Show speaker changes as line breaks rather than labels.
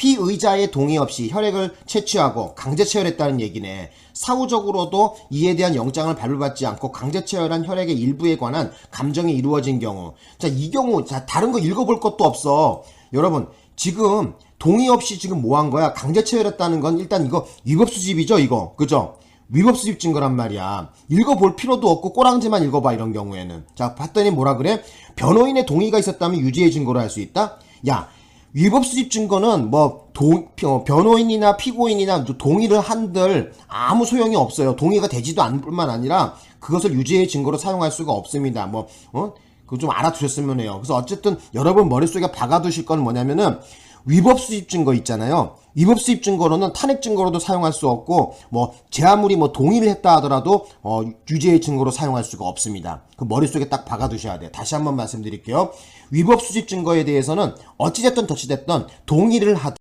피의자의 동의 없이 혈액을 채취하고 강제 체열했다는 얘기네. 사후적으로도 이에 대한 영장을 발부받지 않고 강제 체열한 혈액의 일부에 관한 감정이 이루어진 경우. 자, 이 경우, 자, 다른 거 읽어볼 것도 없어. 여러분, 지금 동의 없이 지금 뭐 한 거야? 강제 체열했다는 건 일단 이거 위법 수집이죠, 이거. 그죠? 위법 수집 증거란 말이야. 읽어볼 필요도 없고 꼬랑지만 읽어봐 이런 경우에는. 자 봤더니 뭐라 그래? 변호인의 동의가 있었다면 유죄의 증거로 할 수 있다? 야 위법 수집 증거는 뭐 동, 어, 변호인이나 피고인이나 동의를 한들 아무 소용이 없어요. 동의가 되지도 않을 뿐만 아니라 그것을 유죄의 증거로 사용할 수가 없습니다. 뭐 어? 그거 좀 알아두셨으면 해요. 그래서 어쨌든 여러분 머릿속에 박아두실 건 뭐냐면은 위법 수입 증거 있잖아요. 위법 수입 증거로는 탄핵 증거로도 사용할 수 없고 뭐제 아무리 뭐 동의를 했다 하더라도 어 유죄의 증거로 사용할 수가 없습니다. 그 머릿속에 딱 박아두셔야 돼요. 다시 한번 말씀드릴게요. 위법 수집 증거에 대해서는 어찌됐든 저찌됐든 동의를 하든